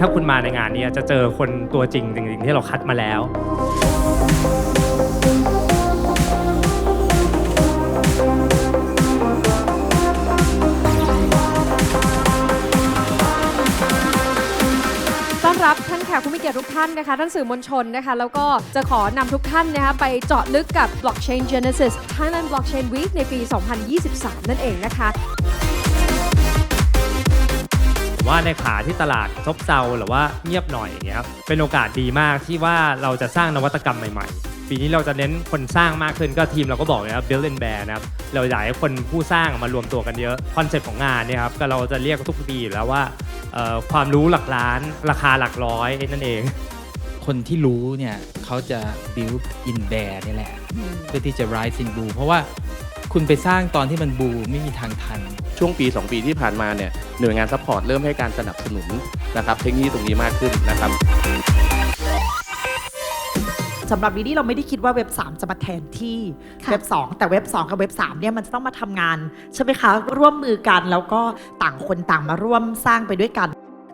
ถ้าคุณมาในงานนี้จะเจอคนตัวจริงจริงๆที่เราคัดมาแล้ว ต้อนรับท่านแขกผู้มีเกียรติทุกท่านนะคะท่านสื่อมวลชนนะคะ แล้วก็จะขอนำทุกท่านนะคะไปเจาะลึกกับ Blockchain Genesis Thailand Blockchain Week ในปี 2023 นั่นเองนะคะ ว่าในขาที่ตลาดซบเซาหรือว่าเงียบหน่อยอย่างเงี้ยครับเป็นโอกาสดีมากที่ว่าเราจะสร้างนวัตกรรมใหม่ๆ ปีนี้เราจะเน้นคนสร้างมากขึ้นก็ทีมเราก็บอกเลยครับ build and bear นะครับเราอยากให้คนผู้สร้างมารวมตัวกันเยอะคอนเซ็ปต์ของงานเนี่ยครับก็เราจะเรียกทุกปีอยู่แล้วว่าเอ่อความรู้หลักล้าน ราคาหลักร้อยนั่นเอง คนที่รู้เนี่ยเขาจะ build in bear นี่แหละ เพื่อที่จะ rise in blue เพราะว่า คุณไปสร้างตอนที่มันบูไม่มีทางทัน ช่วงปี 2 ปีที่ผ่านมาเนี่ยหน่วยงานซัพพอร์ตเริ่มให้การสนับสนุนนะครับเทคโนโลยีตรงนี้มากขึ้นนะครับสำหรับวีนี่เราไม่ได้คิดว่าเว็บ 3 จะมาแทนที่ค่ะเว็บ 2 แต่เว็บ 2 กับเว็บ 3 เนี่ยมันจะต้องมาทำงาน ใช่ไหมคะ ร่วมมือกันแล้วก็ต่างคนต่างมาร่วมสร้างไปด้วยกัน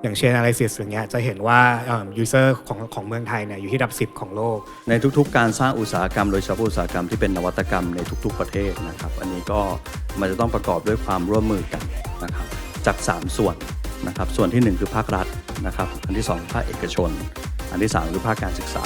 อย่างเช่น analysis อย่างเงี้ยจะเห็นว่าเอ่อ user ของของเมืองไทยเนี่ยอยู่ที่อันดับ 10 ของโลก ในทุกๆ การสร้างอุตสาหกรรม โดยเฉพาะอุตสาหกรรมที่เป็นนวัตกรรมในทุกๆ ประเทศนะครับ อันนี้ก็มันจะต้องประกอบด้วยความร่วมมือกันนะครับจาก 3 ส่วนนะครับ ส่วนทีหนึ่1 คือภาครัฐนะครับ อันที่ 2 ภาคเอกชน อันที่ 3 คือภาคการศึกษา